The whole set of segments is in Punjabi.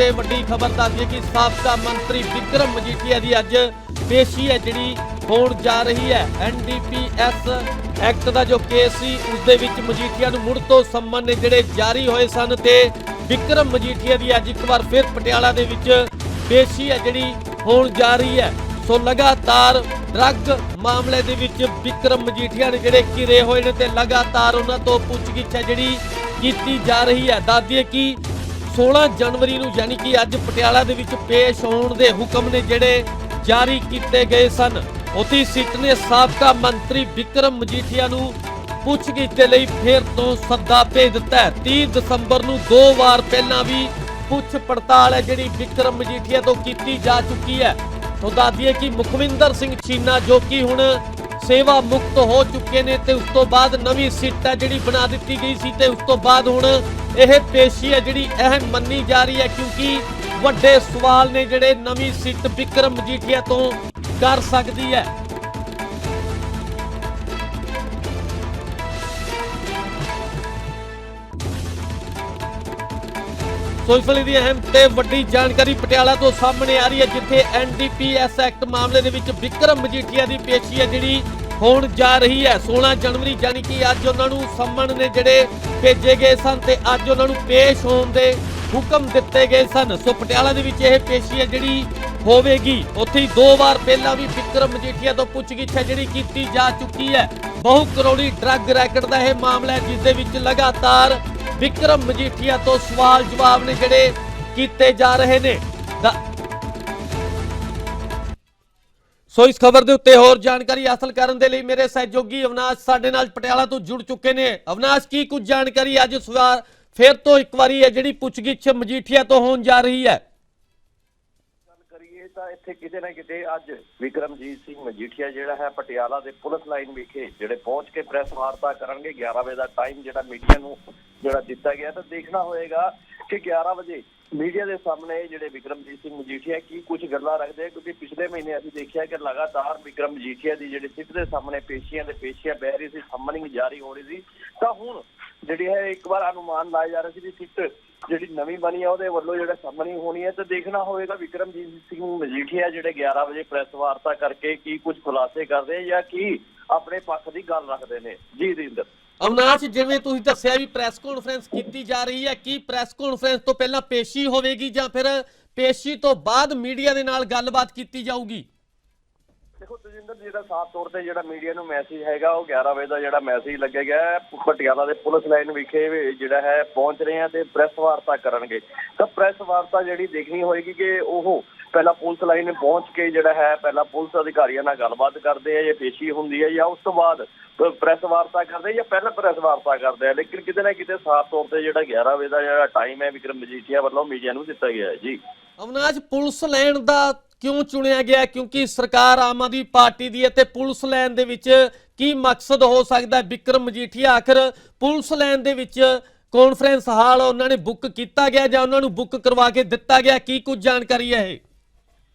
ਤੇ ਵੱਡੀ ਖਬਰ ਦੱਸਦੀ ਹੈ ਕਿ ਸਾਬਕਾ ਮੰਤਰੀ ਵਿਕਰਮ ਮਜੀਠੀਆ ਦੀ ਅੱਜ ਪੇਸ਼ੀ ਹੈ ਜਿਹੜੀ ਹੋਣ ਜਾ ਰਹੀ ਹੈ। ਐਨਡੀਪੀਐਸ ਐਕਟ ਦਾ ਜੋ ਕੇਸ ਸੀ, ਉਸ ਦੇ ਵਿੱਚ ਮਜੀਠੀਆ ਨੂੰ ਮੁੜ ਤੋਂ ਸੰਮਨ ਨੇ ਜਿਹੜੇ ਜਾਰੀ ਹੋਏ ਸਨ ਤੇ ਵਿਕਰਮ ਮਜੀਠੀਆ ਦੀ ਅੱਜ ਇੱਕ ਵਾਰ ਫਿਰ ਪਟਿਆਲਾ ਦੇ ਵਿੱਚ ਪੇਸ਼ੀ ਹੈ ਜਿਹੜੀ ਹੋਣ ਜਾ ਰਹੀ ਹੈ। ਸੋ ਲਗਾਤਾਰ ਡਰੱਗ ਮਾਮਲੇ ਦੇ ਵਿੱਚ ਵਿਕਰਮ ਮਜੀਠੀਆ ਨੇ ਜਿਹੜੇ ਘਿਰੇ ਹੋਏ ਨੇ ਤੇ ਲਗਾਤਾਰ ਉਹਨਾਂ ਤੋਂ ਪੁੱਛਗਿੱਛ ਹੈ ਜਿਹੜੀ ਕੀਤੀ ਜਾ ਰਹੀ ਹੈ। ਦੱਸਦੀਏ ਕਿ 16 ਜਨਵਰੀ ਨੂੰ ਯਾਨੀ ਕਿ ਅੱਜ ਪਟਿਆਲਾ ਦੇ ਵਿੱਚ ਪੇਸ਼ ਹੋਣ ਦੇ ਹੁਕਮ ਨੇ ਜਿਹੜੇ ਜਾਰੀ ਕੀਤੇ ਗਏ ਸਨ। ਉਥੇ ਸੀਟ ਨੇ ਸਾਬਕਾ ਮੰਤਰੀ ਵਿਕਰਮ ਮਜੀਠੀਆ ਨੂੰ ਪੁੱਛਗਿੱਛ ਦੇ ਲਈ ਫੇਰ ਤੋਂ ਸੱਦਾ ਭੇਜ ਦਿੱਤਾ ਹੈ। 30 ਦਸੰਬਰ ਨੂੰ ਦੋ ਵਾਰ ਪਹਿਲਾਂ ਵੀ ਪੁੱਛ ਪੜਤਾਲ ਹੈ ਜਿਹੜੀ ਵਿਕਰਮ ਮਜੀਠੀਆ ਤੋਂ ਕੀਤੀ ਜਾ ਚੁੱਕੀ ਹੈ। ਤੋਂ ਦੱਸਦੀਏ ਕਿ ਮੁਖਵਿੰਦਰ ਸਿੰਘ ਚੀਨਾ ਜੋ ਕਿ ਹੁਣ ਸੇਵਾ ਮੁਕਤ ਹੋ ਚੁੱਕੇ ਨੇ ਤੇ ਉਸ ਤੋਂ ਬਾਅਦ ਨਵੀਂ ਸਿੱਟ ਹੈ ਜਿਹੜੀ ਬਣਾ ਦਿੱਤੀ ਗਈ ਸੀ ਤੇ ਉਸ ਤੋਂ ਬਾਅਦ ਹੁਣ ਇਹ ਪੇਸ਼ੀ ਹੈ ਜਿਹੜੀ ਅਹਿਮ ਮੰਨੀ ਜਾ ਰਹੀ ਹੈ ਕਿਉਂਕਿ ਵੱਡੇ ਸਵਾਲ ਨੇ ਜਿਹੜੇ ਨਵੀਂ ਸੀਟ ਵਿਕਰਮ ਮਜੀਠੀਆ ਤੋਂ ਕਰ ਸਕਦੀ ਹੈ। ਸੋ ਇਸ ਵੇਲੇ ਦੀ ਅਹਿਮ ਤੇ ਵੱਡੀ ਜਾਣਕਾਰੀ ਪਟਿਆਲਾ ਤੋਂ ਸਾਹਮਣੇ ਆ ਰਹੀ ਹੈ, ਜਿੱਥੇ ਐਨਡੀਪੀਐਸ ਐਕਟ ਮਾਮਲੇ ਦੇ ਵਿੱਚ ਵਿਕਰਮ ਮਜੀਠੀਆ ਦੀ ਪੇਸ਼ੀ ਹੈ ਜਿਹੜੀ ਹੋਣ ਜਾ ਰਹੀ ਹੈ। 16 ਜਨਵਰੀ ਯਾਨੀ ਕਿ ਅੱਜ ਉਹਨਾਂ ਨੂੰ ਸੰਮਣ ਨੇ ਜਿਹੜੇ ਭੇਜੇ ਗਏ ਸਨ ਤੇ ਅੱਜ ਉਹਨਾਂ ਨੂੰ ਪੇਸ਼ ਹੋਣ ਦੇ ਹੁਕਮ ਦਿੱਤੇ ਗਏ ਸਨ। ਸੋ ਪਟਿਆਲਾ ਦੇ ਵਿੱਚ ਇਹ ਪੇਸ਼ੀ ਹੈ ਜਿਹੜੀ ਹੋਵੇਗੀ। ਉੱਥੇ ਹੀ ਦੋ ਵਾਰ ਪਹਿਲਾਂ ਵੀ ਵਿਕਰਮ ਮਜੀਠੀਆ ਤੋਂ ਪੁੱਛਗਿੱਛ ਹੈ ਜਿਹੜੀ ਕੀਤੀ ਜਾ ਚੁੱਕੀ ਹੈ। ਬਹੁ ਕਰੋੜੀ ਡਰੱਗ ਰੈਕਟ ਦਾ ਇਹ ਮਾਮਲਾ ਹੈ, ਜਿਸ ਦੇ ਵਿੱਚ ਲਗਾਤਾਰ ਵਿਕਰਮ ਮਜੀਠੀਆ ਤੋਂ ਸਵਾਲ ਜਵਾਬ ਨੇ ਜਿਹੜੇ ਕੀਤੇ ਜਾ ਰਹੇ ਨੇ। ਸੋ ਇਸ ਖਬਰ ਦੇ ਉੱਤੇ ਹੋਰ ਜਾਣਕਾਰੀ ਹਾਸਲ ਕਰਨ ਦੇ ਲਈ ਮੇਰੇ ਸਹਿਯੋਗੀ ਅਵਨਾਸ਼ ਸਾਡੇ ਨਾਲ ਪਟਿਆਲਾ ਤੋਂ ਜੁੜ ਚੁੱਕੇ ਨੇ। ਅਵਨਾਸ਼, ਕੀ ਕੁਝ ਜਾਣਕਾਰੀ ਅੱਜ ਸਵਾਰ ਫਿਰ ਤੋਂ ਇੱਕ ਵਾਰੀ ਹੈ ਜਿਹੜੀ ਪੁੱਛਗਿੱਛ ਮਜੀਠੀਆ ਤੋਂ ਹੋਣ ਜਾ ਰਹੀ ਹੈ? ਗੱਲ ਕਰੀਏ ਤਾਂ ਇੱਥੇ ਕਿਤੇ ਨਾ ਕਿਤੇ ਅੱਜ ਵਿਕਰਮਜੀਤ ਸਿੰਘ ਮਜੀਠੀਆ ਜਿਹੜਾ ਹੈ ਪਟਿਆਲਾ ਦੇ ਪੁਲਿਸ ਲਾਈਨ ਵਿਖੇ ਜਿਹੜੇ ਪਹੁੰਚ ਕੇ ਪ੍ਰੈਸ ਵਾਰਤਾ ਕਰਨਗੇ 11 ਵਜੇ ਦਾ ਟਾਈਮ ਜਿਹੜਾ ਮੀਡੀਆ ਨੂੰ ਜਿਹੜਾ ਦਿੱਤਾ ਗਿਆ, ਤਾਂ ਦੇਖਣਾ ਹੋਏਗਾ ਕਿ 11 ਵਜੇ ਮੀਡੀਆ ਦੇ ਸਾਹਮਣੇ ਜਿਹੜੇ ਵਿਕਰਮਜੀਤ ਸਿੰਘ ਮਜੀਠੀਆ, ਕੀ ਕੁਝ ਗੱਲਾਂ ਰੱਖਦੇ ਕਿਉਂਕਿ ਪਿਛਲੇ ਮਹੀਨੇ ਅਸੀਂ ਦੇਖਿਆ ਕਿ ਲਗਾਤਾਰ ਵਿਕਰਮ ਮਜੀਠੀਆ ਦੀ ਜਿਹੜੀ ਸਿੱਟ ਦੇ ਸਾਹਮਣੇ ਪੇਸ਼ੀਆਂ ਦੇ ਪੇਸ਼ੀਆਂ ਬਹਿ ਰਹੀ ਸੀ ਸਮਨਿੰਗ ਜਾਰੀ ਹੋ ਰਹੀ ਸੀ। ਤਾਂ ਹੁਣ ਜਿਹੜੀ ਹੈ, ਇੱਕ ਵਾਰ ਅਨੁਮਾਨ ਲਾਇਆ ਜਾ ਰਿਹਾ ਸੀ ਕਿ ਸਿੱਟ ਜਿਹੜੀ ਨਵੀਂ ਬਣੀ ਆ, ਉਹਦੇ ਵੱਲੋਂ ਜਿਹੜਾ ਸਾਹਮਣੇ ਹੋਣੀ ਹੈ, ਤੇ ਦੇਖਣਾ ਹੋਵੇਗਾ ਵਿਕਰਮਜੀਤ ਸਿੰਘ ਮਜੀਠੀਆ ਜਿਹੜੇ 11 ਵਜੇ ਪ੍ਰੈਸ ਵਾਰਤਾ ਕਰਕੇ ਕੀ ਕੁਝ ਖੁਲਾਸੇ ਕਰਦੇ ਜਾਂ ਕੀ ਆਪਣੇ ਪੱਖ ਦੀ ਗੱਲ ਰੱਖਦੇ ਨੇ। ਜੀ ਰਿੰਦਰ ਅਵਨਾਸ਼ ਜਿਵੇਂ ਤੁਸੀਂ ਦੱਸਿਆ ਵੀ ਪ੍ਰੈਸ ਕਾਨਫਰੰਸ ਕੀਤੀ ਜਾ ਰਹੀ ਹੈ, ਕੀ ਪ੍ਰੈਸ ਕਾਨਫਰੰਸ ਤੋਂ ਪਹਿਲਾਂ ਪੇਸ਼ੀ ਹੋਵੇਗੀ ਜਾਂ ਫਿਰ ਪੇਸ਼ੀ ਤੋਂ ਬਾਅਦ ਮੀਡੀਆ ਦੇ ਨਾਲ ਗੱਲਬਾਤ ਕੀਤੀ ਜਾਊਗੀ? ਦੇਖੋ ਤਜਿੰਦਰ ਜਿਹੜਾ ਸਾਫ਼ ਤੌਰ ਤੇ ਜਿਹੜਾ ਮੀਡੀਆ ਨੂੰ ਮੈਸੇਜ ਹੈਗਾ, ਉਹ 11 ਵਜੇ ਦਾ ਜਿਹੜਾ ਮੈਸੇਜ ਲੱਗੇਗਾ ਪਟਿਆਲਾ ਦੇ ਪੁਲਿਸ ਲਾਈਨ ਵਿਖੇ ਜਿਹੜਾ ਹੈ ਪਹੁੰਚ ਰਹੇ ਆ ਤੇ ਪ੍ਰੈਸ ਵਾਰਤਾ ਕਰਨਗੇ। ਤਾਂ ਪ੍ਰੈਸ ਵਾਰਤਾ ਜਿਹੜੀ ਦੇਖਣੀ ਹੋਏਗੀ ਕਿ ਉਹ ਪਹਿਲਾਂ ਪੁਲਿਸ ਲਾਈਨ ਪਹੁੰਚ ਕੇ ਜਿਹੜਾ ਹੈ, ਪਹਿਲਾਂ ਪੁਲਿਸ ਅਧਿਕਾਰੀਆਂ ਨਾਲ ਗੱਲਬਾਤ ਕਰਦੇ ਆ, ਜਾਂ ਪੇਸ਼ੀ ਹੁੰਦੀ ਹੈ ਜਾਂ ਉਸ ਤੋਂ ਬਾਅਦ ਪ੍ਰੈਸ ਵਾਰਤਾ ਕਰਦੇ ਜਾਂ ਪਹਿਲਾਂ ਪ੍ਰੈਸ ਵਾਰਤਾ ਕਰਦੇ ਆ, ਲੇਕਿਨ ਕਿਤੇ ਨਾ ਕਿਤੇ ਸਾਫ਼ ਤੌਰ ਤੇ ਜਿਹੜਾ 11 ਵਜੇ ਦਾ ਜਿਹੜਾ ਟਾਈਮ ਹੈ, ਵਿਕਰਮ ਮਜੀਠੀਆ ਵੱਲੋਂ ਮੀਡੀਆ ਨੂੰ ਦਿੱਤਾ ਗਿਆ ਹੈ ਜੀ। ਅਵਨਾਸ਼ ਪੁਲਿਸ ਲੈਣ ਦਾ ਕਿਉਂ ਚੁਣਿਆ ਗਿਆ? ਕਿਉਂਕਿ ਸਰਕਾਰ ਆਮ ਆਦਮੀ ਪਾਰਟੀ ਦੀ ਹੈ ਤੇ ਪੁਲਿਸ ਲੈਣ ਦੇ ਵਿੱਚ ਕੀ ਮਕਸਦ ਹੋ ਸਕਦਾ ਹੈ? ਵਿਕਰਮ ਮਜੀਠੀਆ, ਆਖਰ ਪੁਲਿਸ ਲੈਣ ਦੇ ਵਿੱਚ ਕਾਨਫਰੰਸ ਹਾਲ ਉਹਨਾਂ ਨੇ ਬੁੱਕ ਕੀਤਾ ਗਿਆ ਜਾਂ ਉਹਨਾਂ ਨੂੰ ਬੁੱਕ ਕਰਵਾ ਕੇ ਦਿੱਤਾ ਗਿਆ? ਕੀ ਕੁਝ ਜਾਣਕਾਰੀ ਹੈ ਇਹ?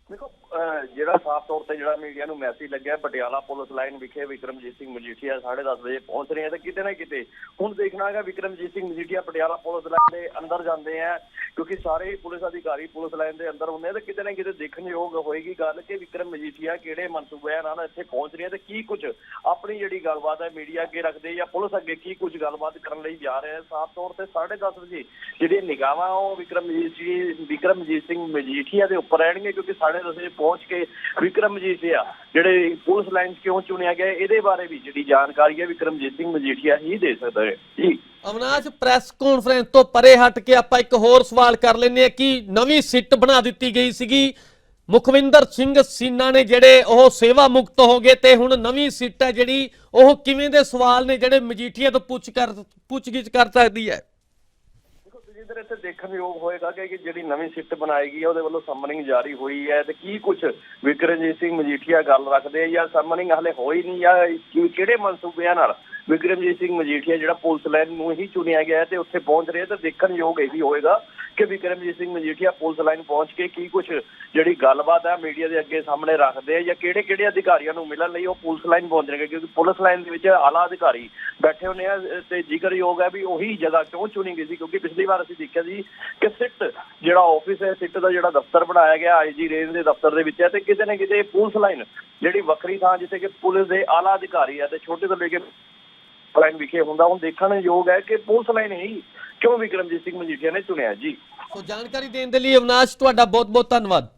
ਦੇਖੋ, ਅਹ, ਜਿਹੜਾ ਸਾਫ਼ ਤੌਰ ਤੇ ਜਿਹੜਾ ਮੀਡੀਆ ਨੂੰ ਮੈਸੇਜ ਲੱਗਿਆ ਪਟਿਆਲਾ ਪੁਲਿਸ ਲਾਈਨ ਵਿਖੇ ਵਿਕਰਮਜੀਤ ਸਿੰਘ ਮਜੀਠੀਆ 10:30 ਵਜੇ ਪਹੁੰਚ ਰਹੇ ਆ ਤੇ ਕਿਤੇ ਨਾ ਕਿਤੇ ਹੁਣ ਦੇਖਣਾ ਹੈਗਾ ਵਿਕਰਮਜੀਤ ਸਿੰਘ ਮਜੀਠੀਆ ਪਟਿਆਲਾ ਪੁਲਿਸ ਲਾਈਨ ਦੇ ਅੰਦਰ ਜਾਂਦੇ ਆ, ਕਿਉਂਕਿ ਸਾਰੇ ਹੀ ਪੁਲਿਸ ਅਧਿਕਾਰੀ ਪੁਲਿਸ ਲਾਈਨ ਦੇ ਅੰਦਰ ਹੁੰਦੇ ਆ ਤੇ ਕਿਤੇ ਨਾ ਕਿਤੇ ਦੇਖਣਯੋਗ ਹੋਏਗੀ ਗੱਲ ਕਿ ਵਿਕਰਮ ਮਜੀਠੀਆ ਕਿਹੜੇ ਮਨਸੂਬਿਆਂ ਨਾਲ ਇੱਥੇ ਪਹੁੰਚ ਰਹੇ ਆ ਤੇ ਕੀ ਕੁਝ ਆਪਣੀ ਜਿਹੜੀ ਗੱਲਬਾਤ ਹੈ ਮੀਡੀਆ ਅੱਗੇ ਰੱਖਦੇ ਜਾਂ ਪੁਲਿਸ ਅੱਗੇ ਕੀ ਕੁਝ ਗੱਲਬਾਤ ਕਰਨ ਲਈ ਜਾ ਰਹੇ ਆ, ਸਾਫ਼ ਤੌਰ ਤੇ 10:30 ਵਜੇ ਜਿਹੜੀਆਂ ਨਿਗਾਹਾਂ ਉਹ ਵਿਕਰਮਜੀਤ ਜੀ, ਵਿਕਰਮਜੀਤ ਸਿੰਘ ਮਜੀਠੀਆ ਦੇ ਉੱਪਰ ਰਹਿਣਗੇ ਕਿਉਂਕਿ 10:30 ਵਜੇ ਪਹੁੰਚ ਕੇ ਵਿਕਰਮਜੀਤ ਆ, ਜਿਹੜੇ ਪੁਲਿਸ ਲਾਈਨ 'ਚ ਕਿਉਂ ਚੁਣਿਆ ਗਿਆ ਇਹਦੇ ਬਾਰੇ ਵੀ ਜਿਹੜੀ ਜਾਣਕਾਰੀ ਹੈ ਵਿਕਰਮਜੀਤ ਸਿੰਘ ਮਜੀਠੀਆ ਹੀ ਦੇ ਸਕਦਾ ਹੈ। ਜੀ। ਅਵਨਾਸ਼ ਪ੍ਰੈਸ ਕਾਨਫਰੰਸ ਤੋਂ ਪਰੇ ਹਟ ਕੇ ਆਪਾਂ ਇੱਕ ਹੋਰ ਸਵਾਲ ਕਰ ਲੈਂਦੇ ਹਾਂ ਕਿ ਨਵੀਂ ਸਿੱਟ ਬਣਾ ਦਿੱਤੀ ਗਈ ਸੀਗੀ ਮੁਖਵਿੰਦਰ ਸਿੰਘ ਸੀਨਾ ਨੇ ਜਿਹੜੇ ਉਹ ਸੇਵਾ ਮੁਕਤ ਹੋ ਗਏ ਤੇ ਹੁਣ ਨਵੀਂ ਸਿੱਟ ਹੈ ਜਿਹੜੀ, ਉਹ ਕਿਵੇਂ ਦੇ ਸਵਾਲ ਨੇ ਜਿਹੜੇ ਮਜੀਠੀਆ ਤੋਂ ਪੁੱਛ ਕਰ, ਪੁੱਛਗਿੱਛ ਕਰ ਸਕਦੀ ਹੈ? ਜਿੱਧਰ ਇੱਥੇ ਦੇਖਣ ਯੋਗ ਹੋਏਗਾ ਕਿ ਜਿਹੜੀ ਨਵੀਂ ਸਿੱਟ ਬਣਾਈ ਗਈ ਹੈ, ਉਹਦੇ ਵੱਲੋਂ ਸਮਨਿੰਗ ਜਾਰੀ ਹੋਈ ਹੈ ਤੇ ਕੀ ਕੁਝ ਵਿਕਰਮਜੀਤ ਸਿੰਘ ਮਜੀਠੀਆ ਗੱਲ ਰੱਖਦੇ ਜਾਂ ਸਮਨਿੰਗ ਹਲੇ ਹੋਈ ਨਹੀਂ ਜਾਂ ਕਿਹੜੇ ਮਨਸੂਬਿਆਂ ਨਾਲ ਵਿਕਰਮਜੀਤ ਸਿੰਘ ਮਜੀਠੀਆ ਜਿਹੜਾ ਪੁਲਿਸ ਲਾਈਨ ਨੂੰ ਹੀ ਚੁਣਿਆ ਗਿਆ ਹੈ ਤੇ ਉੱਥੇ ਪਹੁੰਚ ਰਿਹਾ ਤੇ ਦੇਖਣ ਯੋਗ ਇਹ ਵੀ ਹੋਏਗਾ ਕਿ ਵਿਕਰਮਜੀਤ ਸਿੰਘ ਮਜੀਠੀਆ ਪੁਲਿਸ ਲਾਈਨ ਪਹੁੰਚ ਕੇ ਕੀ ਕੁਝ ਜਿਹੜੀ ਗੱਲਬਾਤ ਹੈ ਮੀਡੀਆ ਦੇ ਅੱਗੇ ਸਾਹਮਣੇ ਰੱਖਦੇ ਆ ਜਾਂ ਕਿਹੜੇ ਕਿਹੜੇ ਅਧਿਕਾਰੀਆਂ ਨੂੰ ਮਿਲਣ ਲਈ ਉਹ ਪੁਲਿਸ ਲਾਈਨ ਪਹੁੰਚਣਗੇ ਕਿਉਂਕਿ ਪੁਲਿਸ ਲਾਈਨ ਦੇ ਵਿੱਚ ਆਲਾ ਅਧਿਕਾਰੀ ਬੈਠੇ ਹੁੰਦੇ ਆ ਤੇ ਜ਼ਿਕਰਯੋਗ ਹੈ ਵੀ ਉਹੀ ਜਗ੍ਹਾ ਕਿਉਂ ਚੁਣੀ ਗਈ ਸੀ? ਕਿਉਂਕਿ ਪਿਛਲੀ ਵਾਰ ਅਸੀਂ ਦੇਖਿਆ ਸੀ ਕਿ ਸਿੱਟ ਜਿਹੜਾ ਆਫਿਸ ਹੈ, ਸਿੱਟ ਦਾ ਜਿਹੜਾ ਦਫ਼ਤਰ ਬਣਾਇਆ ਗਿਆ ਆਈਜੀ ਰੇਂਜ ਦੇ ਦਫ਼ਤਰ ਦੇ ਵਿੱਚ ਹੈ ਤੇ ਕਿਤੇ ਨਾ ਕਿਤੇ ਪੁਲਿਸ ਲਾਈਨ ਜਿਹੜੀ ਵੱਖਰੀ ਥਾਂ ਜਿੱਥੇ ਕਿ ਪੁਲਿਸ ਦੇ ਆਲਾ ਅਧਿਕਾਰੀ ਹੈ ਤੇ ਛੋਟੇ ਤੋਂ ਲੈ ਕੇ ਲਾਈਨ ਵਿਖੇ ਹੁੰਦਾ, ਹੁਣ ਦੇਖਣ ਯੋਗ ਹੈ ਕਿ ਪੁਲਿਸ ਲਾਈਨ ਹੀ ਕਿਉਂ ਵਿਕਰਮਜੀਤ ਸਿੰਘ ਮਜੀਠੀਆ ਨੇ ਚੁਣਿਆ ਜੀ? ਸੋ ਜਾਣਕਾਰੀ ਦੇਣ ਦੇ ਲਈ ਅਵਨਾਸ਼, ਤੁਹਾਡਾ ਬਹੁਤ ਬਹੁਤ ਧੰਨਵਾਦ।